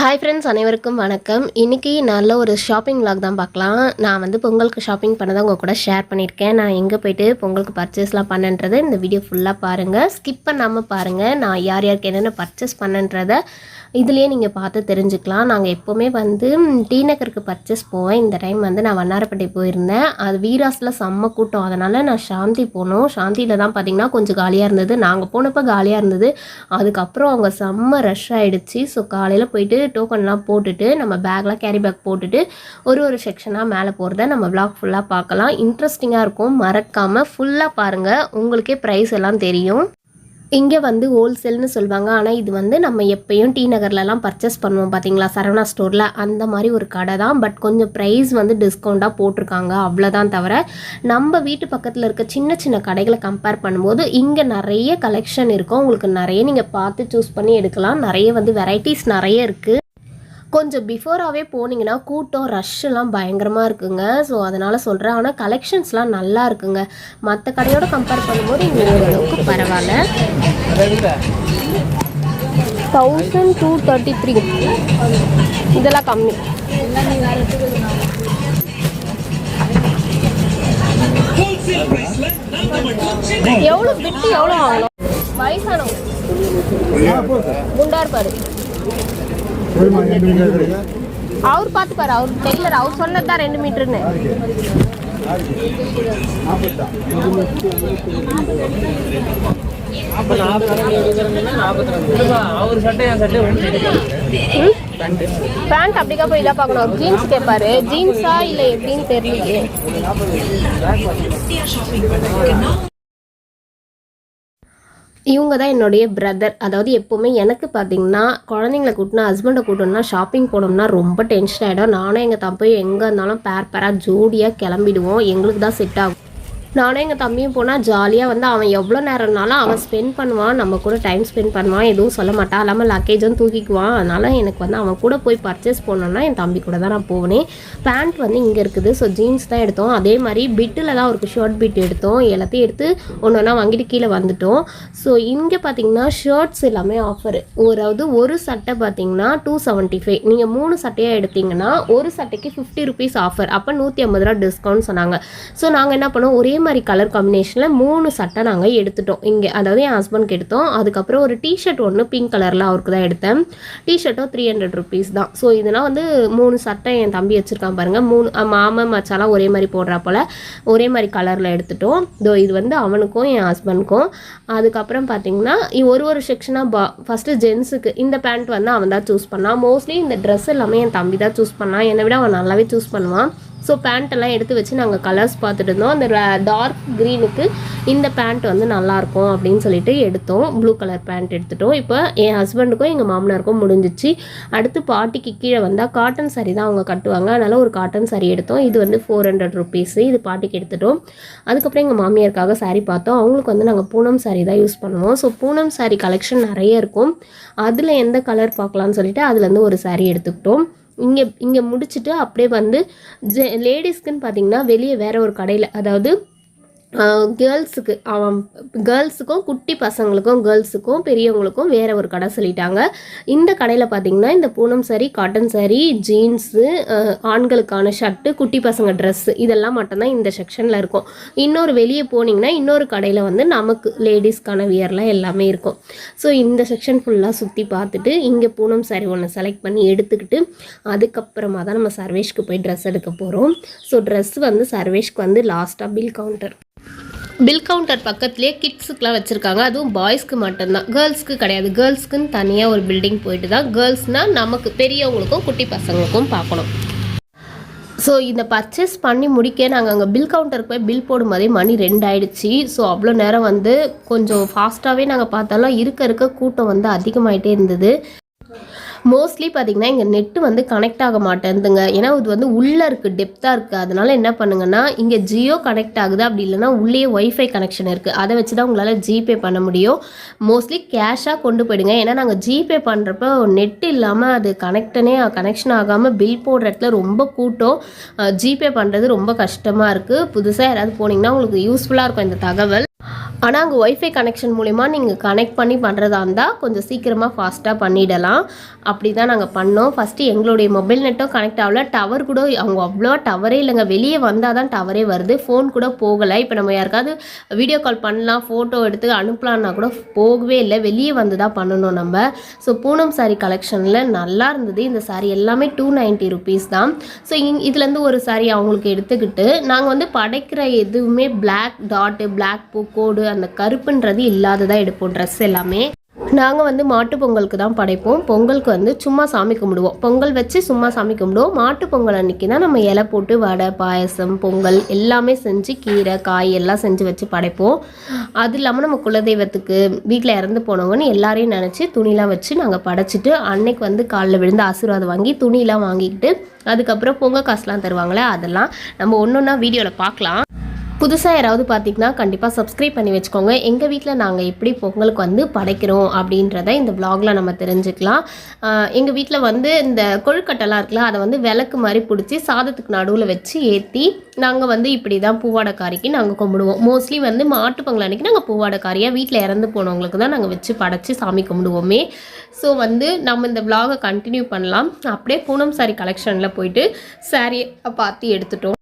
Hi friends அனைவருக்கும் வணக்கம். இன்றைக்கி நல்ல ஒரு ஷாப்பிங் லாக் தான் பார்க்கலாம். நான் வந்து பொங்கலுக்கு ஷாப்பிங் பண்ணதை உங்கள் கூட ஷேர் பண்ணியிருக்கேன். நான் எங்கே போயிட்டு பொங்கலுக்கு பர்ச்சேஸ்லாம் பண்ணன்றதை இந்த வீடியோ ஃபுல்லாக பாருங்கள் ஸ்கிப் பண்ணாமல் பாருங்கள் நான் யார் யாருக்கு என்னென்ன பர்ச்சேஸ் பண்ணன்றதை இதுலேயே நீங்கள் பார்த்து தெரிஞ்சுக்கலாம். நாங்கள் எப்போவுமே வந்து டி நகருக்கு பர்ச்சேஸ் போவேன். இந்த டைம் வந்து நான் வண்ணாரப்பட்டி போயிருந்தேன். அது வீராஸில் செம்ம கூட்டம். அதனால் நான் சாந்தி போனோம். சாந்தியில் தான் பார்த்திங்கன்னா கொஞ்சம் காலியாக இருந்தது. நாங்கள் போனப்போ காலியாக இருந்தது. அதுக்கப்புறம் அவங்க செம்ம ரஷ் ஆகிடுச்சு ஸோ காலையில் போயிட்டு டோக்கன்லாம் போட்டுட்டு நம்ம பேக்லாம் கேரி பேக் போட்டுட்டு ஒரு ஒரு செக்ஷனாக மேலே போகிறத நம்ம விளாக் ஃபுல்லாக பார்க்கலாம். இன்ட்ரெஸ்டிங்காக இருக்கும். மறக்காமல் ஃபுல்லாக பாருங்கள் உங்களுக்கே ப்ரைஸ் எல்லாம் தெரியும். இங்கே வந்து ஹோல்சேல்னு சொல்லுவாங்க. ஆனால் இது வந்து நம்ம எப்பயும் டி நகர்லலாம் பர்ச்சேஸ் பண்ணுவோம் பார்த்தீங்களா சரவணா ஸ்டோரில் அந்த மாதிரி ஒரு கடை தான். பட் கொஞ்சம் ப்ரைஸ் வந்து டிஸ்கவுண்ட்டாக போட்டிருக்காங்க. அவ்வளோதான் தவிர நம்ம வீட்டு பக்கத்தில் இருக்க சின்ன சின்ன கடைகளை கம்பேர் பண்ணும்போது இங்கே நிறைய கலெக்ஷன் இருக்கும். உங்களுக்கு நிறைய நீங்கள் பார்த்து சூஸ் பண்ணி எடுக்கலாம். நிறைய வந்து வெரைட்டிஸ் நிறைய இருக்குது கொஞ்சம் பிஃபோராகவே போனீங்கன்னா கூட்டம் ரஷ்ஷெல்லாம் பயங்கரமாக இருக்குங்க. ஸோ அதனால் சொல்கிறேன் ஆனால் கலெக்ஷன்ஸ்லாம் நல்லா இருக்குங்க. மற்ற கடையோட கம்பேர் பண்ணும்போது இங்கே ஓரளவுக்கு பரவாயில்ல. தௌசண்ட் டூ தேர்ட்டி த்ரீ இதெல்லாம் கம்மி. எவ்வளோ விட்டு எவ்வளோ ஆகணும்? வயசானவங்க. குண்டா இருப்பாரு. அவர் பார்த்து பாரு அவர் டெய்லர் அவர் சொன்னது தான் ரெண்டு மீட்டர்னு. பேண்ட் அப்படிக்கா போய் இதாக பார்க்கணும். அவர் ஜீன்ஸ் கேட்பாரு ஜீன்ஸா இல்லை எப்படின்னு தெரியலையே. இவங்க தான் என்னுடைய பிரதர் அதாவது எப்போவுமே எனக்கு பார்த்தீங்கன்னா குழந்தைங்கள கூட்டினா ஹஸ்பண்டை கூட்டணும்னா ஷாப்பிங் போனோம்னா ரொம்ப டென்ஷன் ஆகிடும் நானும் எங்கள் தம்பையும் எங்கே இருந்தாலும் பேர் பேராக ஜோடியாக கிளம்பிடுவோம். எங்களுக்கு தான் செட் ஆகும். நானும் எங்கள் தம்பியும் போனால் ஜாலியாக வந்து அவன் எவ்வளோ நேரம்னாலும் அவன் ஸ்பெண்ட் பண்ணுவான் நம்ம கூட டைம் ஸ்பெண்ட் பண்ணுவான் எதுவும் சொல்ல மாட்டான் இல்லாமல் லக்கேஜும் தூக்கிக்குவான். அதனால் எனக்கு வந்து அவன் கூட போய் பர்ச்சேஸ் பண்ணோன்னா என் தம்பி கூட தான் நான் போனேன் பேண்ட் வந்து இங்கே இருக்குது ஸோ ஜீன்ஸ் தான் எடுத்தோம். அதே மாதிரி பிட்டில் தான் அவருக்கு ஷர்ட் பிட் எடுத்தோம். எல்லாத்தையும் எடுத்து ஒன்று ஒன்றா வாங்கிட்டு கீழே வந்துட்டோம். ஸோ இங்கே பார்த்தீங்கன்னா ஷர்ட்ஸ் எல்லாமே ஆஃபர் அதாவது ஒரு சட்டை பார்த்தீங்கன்னா டூ செவன்ட்டி ஃபைவ் நீங்கள் மூணு சட்டையாக எடுத்தீங்கன்னா ஒரு சட்டைக்கு ஃபிஃப்டி ருபீஸ் ஆஃபர் அப்போ நூற்றி ஐம்பது ரூபா டிஸ்கவுண்ட் சொன்னாங்க. ஸோ நாங்கள் என்ன பண்ணோம்? ஒரே மாதிரி கலர் காம்பினேஷனில் மூணு சட்டை நாங்கள் எடுத்துட்டோம். இங்கே அதாவது என் ஹஸ்பண்ட்க்கு எடுத்தோம். அதுக்கப்புறம் ஒரு டிஷர்ட் ஒன்று பிங்க் கலரில் அவருக்கு தான் எடுத்தேன். டிஷர்ட்டும் த்ரீ ஹண்ட்ரட் ருபீஸ் தான். ஸோ இதெல்லாம் வந்து மூணு சட்டை என் தம்பி வச்சுருக்கான் பாருங்கள் மூணு மாமன் மச்சாலாம் ஒரே மாதிரி போடுறா போல். ஒரே மாதிரி கலரில் எடுத்துட்டோம். இதோ இது வந்து அவனுக்கும் என் ஹஸ்பண்ட்க்கும் அதுக்கப்புறம் பார்த்தீங்கன்னா ஒரு ஒரு செக்ஷனாக பா ஃபஸ்ட்டு ஜென்ஸுக்கு இந்த பேண்ட் வந்து அவன் தான் சூஸ் பண்ணான். மோஸ்ட்லி இந்த ட்ரெஸ் எல்லாமே என் தம்பி தான் சூஸ் பண்ணான். என்னை விட அவன் நல்லாவே சூஸ் பண்ணுவான். ஸோ பேண்ட்டெல்லாம் எடுத்து வச்சு நாங்கள் கலர்ஸ் பார்த்துட்டு இருந்தோம். அந்த டார்க் க்ரீனுக்கு இந்த பேண்ட் வந்து நல்லாயிருக்கும் அப்படின்னு சொல்லிட்டு எடுத்தோம். ப்ளூ கலர் பேண்ட் எடுத்துட்டோம். இப்போ என் ஹஸ்பண்டுக்கும் எங்கள் மாமனாருக்கும் முடிஞ்சிச்சு. அடுத்து பாட்டிக்கு கீழே வந்தால் காட்டன் சாரி தான் அவங்க கட்டுவாங்க. அதனால் ஒரு காட்டன் சாரி எடுத்தோம். இது வந்து ஃபோர் ஹண்ட்ரட் ருபீஸு இது பாட்டிக்கு எடுத்துட்டோம். அதுக்கப்புறம் எங்கள் மாமியாருக்காக சாரி பார்த்தோம். அவங்களுக்கு வந்து நாங்கள் பூனம் சாரி தான் யூஸ் பண்ணுவோம். ஸோ பூனம் சாரி கலெக்ஷன் நிறைய இருக்கும். அதில் எந்த கலர் பார்க்கலான்னு சொல்லிட்டு அதுலேருந்து ஒரு சாரி எடுத்துக்கிட்டோம். இங்கே இங்கே முடிச்சுட்டு அப்படியே வந்து ஜெ லேடிஸ்க்குன்னு பார்த்தீங்கன்னா வெளியே வேறு ஒரு கடையில் அதாவது கேர்ள்ஸுக்கு அவன் கேர்ள்ஸுக்கும் குட்டி பசங்களுக்கும் கேர்ள்ஸுக்கும் பெரியவங்களுக்கும் வேறு ஒரு கடை சொல்லிட்டாங்க. இந்த கடையில் பார்த்தீங்கன்னா இந்த Poonam sari cotton saree jeans ஆண்களுக்கான ஷர்ட்டு குட்டி பசங்க ட்ரெஸ்ஸு இதெல்லாம் மட்டும்தான் இந்த செக்ஷனில் இருக்கும். இன்னொரு வெளியே போனீங்கன்னா இன்னொரு கடையில் வந்து நமக்கு லேடிஸ்க்கான வியர்லாம் எல்லாமே இருக்கும். ஸோ இந்த செக்ஷன் ஃபுல்லாக சுற்றி பார்த்துட்டு இங்கே பூனம் saree ஒன்று செலக்ட் பண்ணி எடுத்துக்கிட்டு அதுக்கப்புறமா தான் நம்ம சர்வேஷ்க்கு போய் ட்ரெஸ் எடுக்க போகிறோம் ஸோ ட்ரெஸ் வந்து சர்வேஷ்க்கு வந்து லாஸ்ட்டாக பில் கவுண்டர் பில் கவுண்டர் பக்கத்துலேயே கிட்ஸுக்கெலாம் வச்சுருக்காங்க. அதுவும் பாய்ஸ்க்கு மட்டும்தான். கேர்ள்ஸ்க்கு கிடையாது. கேர்ள்ஸ்க்குன்னு தனியாக ஒரு பில்டிங் போயிட்டு தான் கேர்ள்ஸ்னால் நமக்கு பெரியவங்களுக்கும் குட்டி பசங்களுக்கும் பார்க்கணும். ஸோ இந்த பர்ச்சேஸ் பண்ணி முடிக்க நாங்கள் அங்கே பில் கவுண்டருக்கு போய் பில் போடும்போதே மணி ரெண்டு ஆயிடுச்சு ஸோ அவ்வளோ நேரம் வந்து கொஞ்சம் ஃபாஸ்ட்டாகவே நாங்கள் பார்த்தாலும் இருக்க இருக்க கூட்டம் வந்து அதிகமாகிட்டே இருந்தது. மோஸ்ட்லி பார்த்திங்கன்னா இங்கே நெட்டு வந்து கனெக்ட் ஆக மாட்டேங்குதுங்க ஏன்னா இது வந்து உள்ளே இருக்குது டெப்த்தாக இருக்குது அதனால் என்ன பண்ணுங்கன்னா இங்கே ஜியோ கனெக்ட் ஆகுது. அப்படி இல்லைன்னா உள்ளே ஒய்ஃபை கனெக்ஷன் இருக்குது அதை வச்சு தான் உங்களால் ஜிபே பண்ண முடியும். மோஸ்ட்லி கேஷாக கொண்டு போயிடுங்க. ஏன்னா நாங்கள் ஜிபே பண்ணுறப்ப நெட் இல்லாமல் அது கனெக்டனே கனெக்ஷன் ஆகாமல் பில் போடுற இடத்துல ரொம்ப கூட்டம். ஜிபே பண்ணுறது ரொம்ப கஷ்டமாக இருக்குது புதுசாக யாராவது போனீங்கன்னா உங்களுக்கு யூஸ்ஃபுல்லாக இருக்கும் இந்த தகவல். ஆனால் அங்கே ஒய்ஃபை கனெக்ஷன் மூலிமா நீங்கள் கனெக்ட் பண்ணி பண்ணுறதா இருந்தால் கொஞ்சம் சீக்கிரமாக ஃபாஸ்ட்டாக பண்ணிடலாம். அப்படி தான் நாங்கள் பண்ணோம். ஃபஸ்ட்டு எங்களுடைய மொபைல் நெட்டும் கனெக்ட் ஆகல. டவர் கூட அவங்க அவ்வளோ டவரே இல்லைங்க. வெளியே வந்தால் தான் டவரே வருது. ஃபோன் கூட போகலை. இப்போ நம்ம யாருக்காவது வீடியோ கால் பண்ணலாம். ஃபோட்டோ எடுத்து அனுப்பலான்னா கூட போகவே இல்லை. வெளியே வந்து தான் பண்ணணும் நம்ம. ஸோ பூனம் சாரி கலெக்ஷனில் நல்லா இருந்தது. இந்த சாரி எல்லாமே டூ நைன்ட்டி ருபீஸ் தான். ஸோ இங் இதுலேருந்து ஒரு சாரி அவங்களுக்கு எடுத்துக்கிட்டு நாங்கள் வந்து படைக்கிற எதுவுமே பிளாக் டாட்டு பிளாக் பூ கோடு அந்த கருப்புன்றது இல்லாததாக எடுப்போம் ட்ரெஸ் எல்லாமே. நாங்கள் வந்து மாட்டு பொங்கலுக்கு தான் படைப்போம். பொங்கலுக்கு வந்து சும்மா சாமி கும்பிடுவோம். பொங்கல் வச்சு சும்மா சாமி கும்பிடுவோம். மாட்டு பொங்கல் அன்றைக்கி தான் நம்ம இலை போட்டு வடை பாயசம் பொங்கல் எல்லாமே செஞ்சு கீரை காய் எல்லாம் செஞ்சு வச்சு படைப்போம். அது இல்லாமல் நம்ம குலதெய்வத்துக்கு வீட்டில் இறந்து போனவங்கன்னு எல்லாரையும் நினச்சி துணிலாம் வச்சு நாங்கள் படைச்சிட்டு அன்னைக்கு வந்து காலில் விழுந்து ஆசீர்வாதம் வாங்கி துணிலாம் வாங்கிக்கிட்டு அதுக்கப்புறம் பொங்கல் காசுலாம் தருவாங்களே அதெல்லாம் நம்ம ஒன்று ஒன்றா வீடியோவில் பார்க்கலாம். புதுசாக யாராவது பார்த்தீங்கன்னா கண்டிப்பாக சப்ஸ்கிரைப் பண்ணி வச்சுக்கோங்க. எங்கள் வீட்டில் நாங்கள் எப்படி பொங்கலுக்கு வந்து படைக்கிறோம் அப்படின்றத இந்த vlogல நம்ம தெரிஞ்சுக்கலாம். எங்கள் வீட்டில் வந்து இந்த கொழுக்கட்டைலாம் இருக்குல்ல அதை வந்து விளக்கு மாதிரி பிடிச்சி சாதத்துக்கு நடுவில் வச்சு ஏற்றி நாங்கள் வந்து இப்படி தான் பூவாடைக்காரிக்கு நாங்கள் கும்பிடுவோம். மோஸ்ட்லி வந்து மாட்டு பொங்கல் அன்றைக்கி நாங்கள் பூவாடைக்காரியாக வீட்டில் இறந்து போனவங்களுக்கு தான் நாங்கள் வச்சு படைச்சி சாமி கும்பிடுவோமே. ஸோ வந்து நம்ம இந்த vlog-அ கண்டினியூ பண்ணலாம். அப்படியே பூனம் சாரி கலெக்ஷனில் போயிட்டு சாரியை பார்த்து எடுத்துட்டோம்.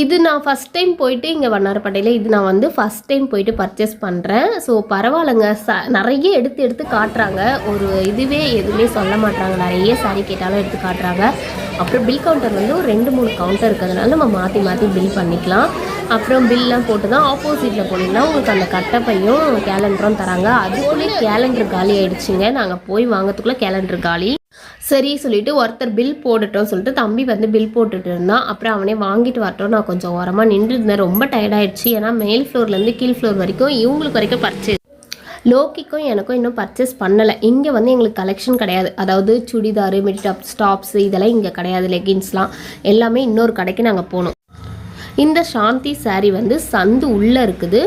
இது நான் ஃபஸ்ட் டைம் போயிட்டு இங்கே வண்ணாரப்பேட்டையில் இது நான் வந்து ஃபஸ்ட் டைம் போயிட்டு பர்ச்சேஸ் பண்ணுறேன் ஸோ பரவாயில்லைங்க. ச நிறைய எடுத்து எடுத்து காட்டுறாங்க. ஒரு இதுவே எதுவுமே சொல்ல மாட்டாங்க நிறைய சாரி கேட்டாலும் எடுத்து காட்டுறாங்க. அப்புறம் பில் கவுண்டர் வந்து ஒரு ரெண்டு மூணு கவுண்டர் இருக்கிறதுனால நம்ம மாற்றி மாற்றி பில் பண்ணிக்கலாம். அப்புறம் பில்லாம் போட்டு தான் ஆப்போசிட்டில் போனீங்கன்னா உங்களுக்கு அந்த கட்டப்பையும் கேலண்டரும் தராங்க. அதுக்குள்ளேயே கேலண்டர் காலி ஆகிடுச்சிங்க நாங்கள் போய் வாங்கிறதுக்குள்ளே கேலண்டர் காலி. சரி சொல்லிட்டு ஒருத்தர் பில் போடட்டும் சொல்லிட்டு தம்பி வந்து பில் போட்டுட்டு இருந்தான். அப்புறம் அவனே வாங்கிட்டு வரட்டும் நான் கொஞ்சம் ஓரமாக நின்று இருந்தேன். ரொம்ப டயர்டாயிடுச்சு ஏன்னா மேல் ஃப்ளோர்லேருந்து கீழ் ஃப்ளோர் வரைக்கும் இவங்களுக்கு வரைக்கும் பர்ச்சேஸ் லோக்கிக்கும் எனக்கும் இன்னும் பர்ச்சேஸ் பண்ணலை. இங்கே வந்து எங்களுக்கு கலெக்ஷன் கிடையாது. அதாவது சுடிதாரு மிடிடாப் ஸ்டாப்ஸ் இதெல்லாம் இங்கே கிடையாது. லெகின்ஸ்லாம் எல்லாமே இன்னொரு கடைக்கு நாங்கள் போனோம். இந்த சாந்தி saree வந்து சந்து உள்ளே இருக்குது.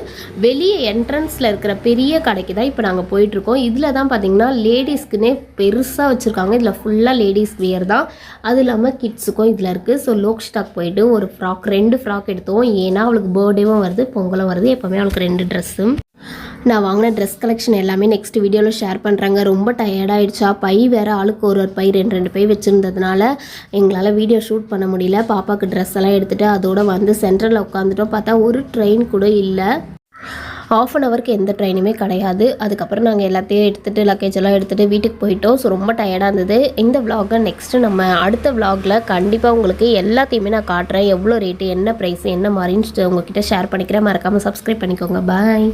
வெளியே என்ட்ரன்ஸில் இருக்கிற பெரிய கடைக்கு தான் இப்போ நாங்கள் போயிட்டுருக்கோம். இதில் தான் பார்த்தீங்கன்னா லேடிஸ்க்குன்னே பெருசாக வச்சுருக்காங்க. இதில் ஃபுல்லாக லேடிஸ் வியர் தான். அது இல்லாமல் கிட்ஸுக்கும் இதில் இருக்குது ஸோ லோக் ஸ்டாக் போயிட்டு ஒரு ஃப்ராக் ரெண்டு ஃப்ராக் எடுத்தோம். ஏன்னா அவளுக்கு பர்த்டேவும் வருது பொங்கலும் வருது. எப்போவுமே அவளுக்கு ரெண்டு ட்ரெஸ்ஸும் நான் வாங்கின ட்ரெஸ் கலெக்ஷன் எல்லாமே நெக்ஸ்ட் வீடியோவில் ஷேர் பண்ணுறாங்க ரொம்ப டயர்டாகிடுச்சா பை வேறு ஆளுக்கு ஒரு ஒரு பை ரெண்டு ரெண்டு பை வச்சுருந்ததுனால எங்களால் வீடியோ ஷூட் பண்ண முடியல. பாப்பாவுக்கு ட்ரெஸ் எல்லாம் எடுத்துகிட்டு அதோடு வந்து சென்ட்ரலில் உட்காந்துட்டோம் பார்த்தா ஒரு ட்ரெயின் கூட இல்லை. ஆஃப் அன் ஹவருக்கு எந்த ட்ரெயினுமே கிடையாது. அதுக்கப்புறம் நாங்கள் எல்லாத்தையும் எடுத்துகிட்டு லக்கேஜ் எல்லாம் எடுத்துகிட்டு வீட்டுக்கு போயிட்டோம். ஸோ ரொம்ப டயர்டாக இருந்தது. இந்த விலாகை நெக்ஸ்ட்டு நம்ம அடுத்த விலாகில் கண்டிப்பாக உங்களுக்கு எல்லாத்தையுமே நான் காட்டுறேன். எவ்வளோ ரேட்டு என்ன ப்ரைஸ் என்ன மாதிரின்னு உங்ககிட்ட ஷேர் பண்ணிக்கிறேன். மறக்காமல் சப்ஸ்கிரைப் பண்ணிக்கோங்க. பாய்